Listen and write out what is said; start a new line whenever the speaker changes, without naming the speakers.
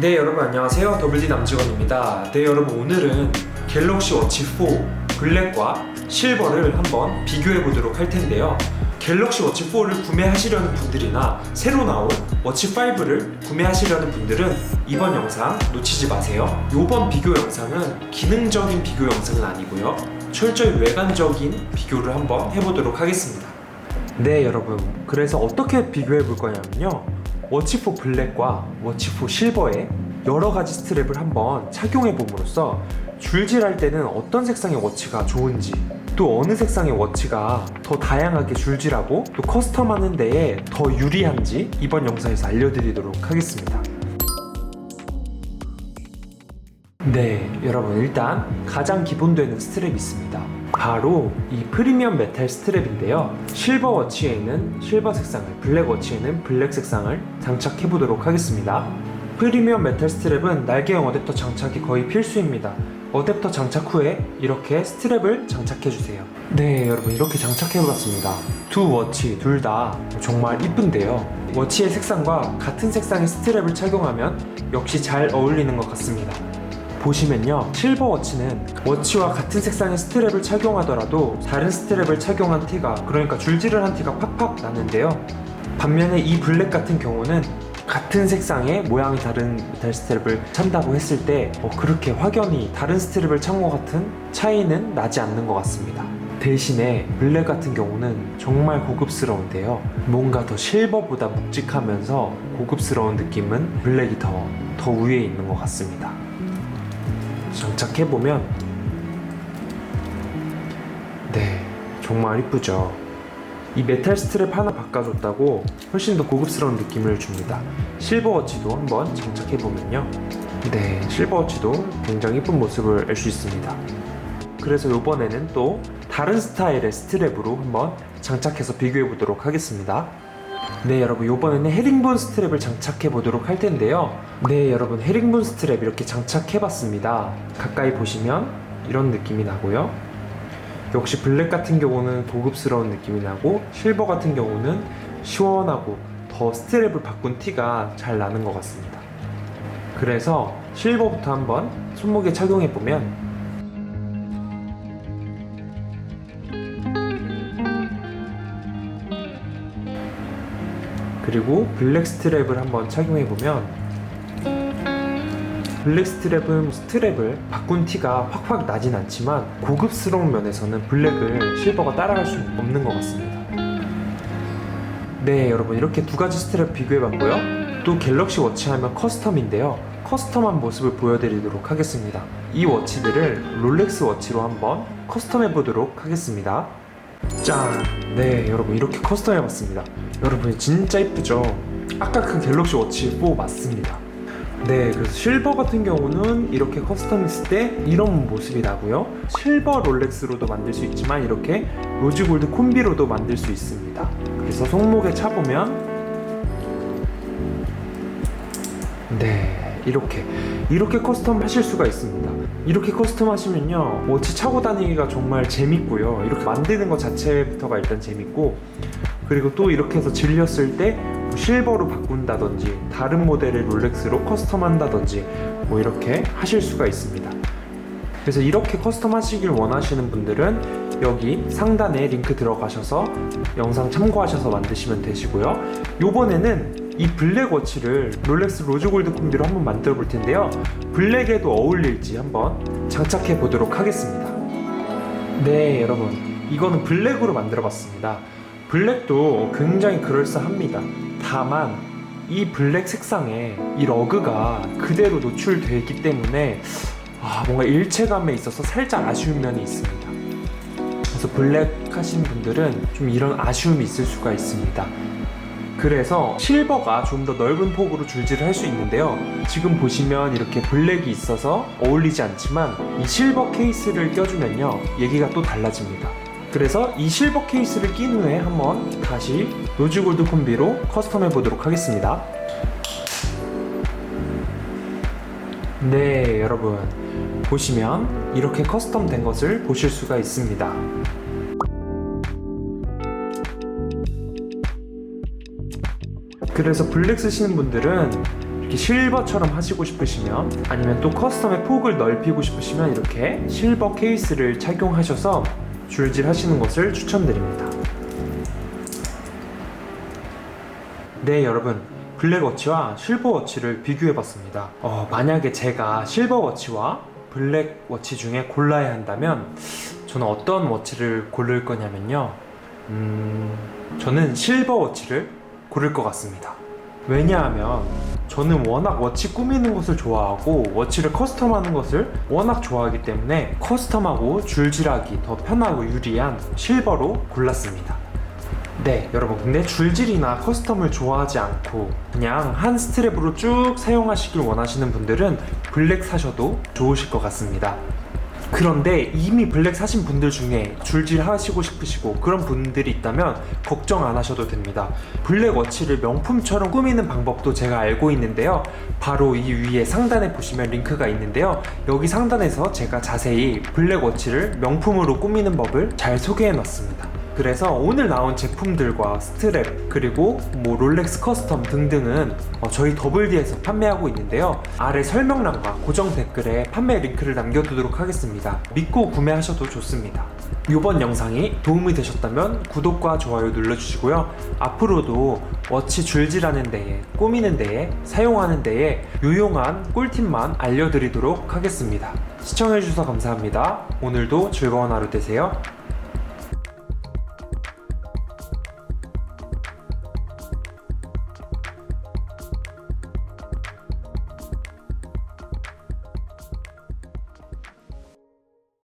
네 여러분 안녕하세요. 더블디 남직원입니다. 네 여러분 오늘은 갤럭시 워치 4 블랙과 실버를 한번 비교해 보도록 할 텐데요. 갤럭시 워치 4를 구매하시려는 분들이나 새로 나온 워치 5를 구매하시려는 분들은 이번 영상 놓치지 마세요. 이번 비교 영상은 기능적인 비교 영상은 아니고요. 철저히 외관적인 비교를 한번 해보도록 하겠습니다. 네 여러분. 그래서 어떻게 비교해 볼 거냐면요 워치4 블랙과 워치4 실버의 여러 가지 스트랩을 한번 착용해 봄으로써 줄질할 때는 어떤 색상의 워치가 좋은지 또 어느 색상의 워치가 더 다양하게 줄질하고 또 커스텀하는 데에 더 유리한지 이번 영상에서 알려드리도록 하겠습니다 네, 여러분 일단 가장 기본되는 스트랩이 있습니다. 바로 이 프리미엄 메탈 스트랩인데요. 실버 워치에는 실버 색상을, 블랙 워치에는 블랙 색상을 장착해 보도록 하겠습니다. 프리미엄 메탈 스트랩은 날개형 어댑터 장착이 거의 필수입니다. 어댑터 장착 후에 이렇게 스트랩을 장착해 주세요. 네, 여러분 이렇게 장착해 봤습니다. 두 워치 둘 다 정말 이쁜데요. 워치의 색상과 같은 색상의 스트랩을 착용하면 역시 잘 어울리는 것 같습니다. 보시면요 실버 워치는 워치와 같은 색상의 스트랩을 착용하더라도 다른 스트랩을 착용한 티가 그러니까 줄질을 한 티가 팍팍 나는데요. 반면에 이 블랙 같은 경우는 같은 색상의 모양이 다른 메탈 스트랩을 찬다고 했을 때 어, 그렇게 확연히 다른 스트랩을 찬 것 같은 차이는 나지 않는 것 같습니다. 대신에 블랙 같은 경우는 정말 고급스러운데요. 뭔가 더 실버보다 묵직하면서 고급스러운 느낌은 블랙이 더, 더 위에 있는 것 같습니다 장착해 보면 네 정말 이쁘죠. 이 메탈 스트랩 하나 바꿔줬다고 훨씬 더 고급스러운 느낌을 줍니다. 실버워치도 한번 장착해 보면요. 네 실버워치도 굉장히 이쁜 모습을 알 수 있습니다. 그래서 이번에는 또 다른 스타일의 스트랩으로 한번 장착해서 비교해 보도록 하겠습니다. 네 여러분 이번에는 헤링본 스트랩을 장착해 보도록 할 텐데요 네 여러분 헤링본 스트랩 이렇게 장착해 봤습니다. 가까이 보시면 이런 느낌이 나고요. 역시 블랙 같은 경우는 고급스러운 느낌이 나고 실버 같은 경우는 시원하고 더 스트랩을 바꾼 티가 잘 나는 것 같습니다. 그래서 실버부터 한번 손목에 착용해 보면 그리고 블랙 스트랩을 한번 착용해 보면 블랙 스트랩은 스트랩을 바꾼 티가 확확 나진 않지만 고급스러운 면에서는 블랙을 실버가 따라갈 수 없는 것 같습니다. 네, 여러분 이렇게 두 가지 스트랩 비교해 봤고요. 또 갤럭시 워치 하면 커스텀인데요. 커스텀한 모습을 보여드리도록 하겠습니다. 이 워치들을 롤렉스 워치로 한번 커스텀해 보도록 하겠습니다. 짠! 네, 여러분 이렇게 커스텀 해봤습니다. 여러분 진짜 이쁘죠? 아까 그 갤럭시 워치 4 맞습니다. 네, 그래서 실버 같은 경우는 이렇게 커스텀했을 때 이런 모습이 나고요. 실버 롤렉스로도 만들 수 있지만 이렇게 로즈 골드 콤비로도 만들 수 있습니다. 그래서 손목에 차보면 네, 이렇게 이렇게 커스텀 하실 수가 있습니다. 이렇게 커스텀 하시면요 워치 차고 다니기가 정말 재밌고요 이렇게 만드는 것 자체부터가 일단 재밌고 그리고 또 이렇게 해서 질렸을 때 실버로 바꾼다든지 다른 모델의 롤렉스로 커스텀 한다든지 뭐 이렇게 하실 수가 있습니다 그래서 이렇게 커스텀 하시길 원하시는 분들은 여기 상단에 링크 들어가셔서 영상 참고하셔서 만드시면 되시고요 요번에는 이 블랙 워치를 롤렉스 로즈 골드 콤비로 한번 만들어 볼 텐데요. 블랙에도 어울릴지 한번 장착해 보도록 하겠습니다. 네, 여러분. 이거는 블랙으로 만들어 봤습니다. 블랙도 굉장히 그럴싸합니다. 다만 이 블랙 색상에 이 러그가 그대로 노출되어 있기 때문에 아, 뭔가 일체감에 있어서 살짝 아쉬운 면이 있습니다. 그래서 블랙 하신 분들은 좀 이런 아쉬움이 있을 수가 있습니다. 그래서 실버가 좀 더 넓은 폭으로 줄질을 할 수 있는데요. 지금 보시면 이렇게 블랙이 있어서 어울리지 않지만 이 실버 케이스를 껴주면요. 얘기가 또 달라집니다. 그래서 이 실버 케이스를 낀 후에 한번 다시 로즈 골드 콤비로 커스텀 해 보도록 하겠습니다. 네, 여러분. 보시면 이렇게 커스텀 된 것을 보실 수가 있습니다. 그래서 블랙 쓰시는 분들은 이렇게 실버처럼 하시고 싶으시면 아니면 또 커스텀의 폭을 넓히고 싶으시면 이렇게 실버 케이스를 착용하셔서 줄질 하시는 것을 추천드립니다. 네, 여러분. 블랙워치와 실버워치를 비교해봤습니다. 어, 만약에 제가 실버워치와 블랙워치 중에 골라야 한다면 저는 어떤 워치를 고를 거냐면요. 음, 저는 실버워치를 고를 것 같습니다. 왜냐하면 저는 워낙 워치 꾸미는 것을 좋아하고 워치를 커스텀하는 것을 워낙 좋아하기 때문에 커스텀하고 줄질하기 더 편하고 유리한 실버로 골랐습니다. 네, 여러분. 근데 줄질이나 커스텀을 좋아하지 않고 그냥 한 스트랩으로 쭉 사용하시길 원하시는 분들은 블랙 사셔도 좋으실 것 같습니다. 그런데 이미 블랙 사신 분들 중에 줄질 하시고 싶으시고 그런 분들이 있다면 걱정 안 하셔도 됩니다. 블랙 워치를 명품처럼 꾸미는 방법도 제가 알고 있는데요. 바로 이 위에 상단에 보시면 링크가 있는데요. 여기 상단에서 제가 자세히 블랙 워치를 명품으로 꾸미는 법을 잘 소개해 놨습니다. 그래서 오늘 나온 제품들과 스트랩 그리고 뭐 롤렉스 커스텀 등등은 어, 저희 더블디에서 판매하고 있는데요. 아래 설명란과 고정 댓글에 판매 링크를 남겨두도록 하겠습니다. 믿고 구매하셔도 좋습니다. 이번 영상이 도움이 되셨다면 구독과 좋아요 눌러주시고요. 앞으로도 워치 줄질하는 데에 꾸미는 데에 사용하는 데에 유용한 꿀팁만 알려드리도록 하겠습니다. 시청해주셔서 감사합니다. 오늘도 즐거운 하루 되세요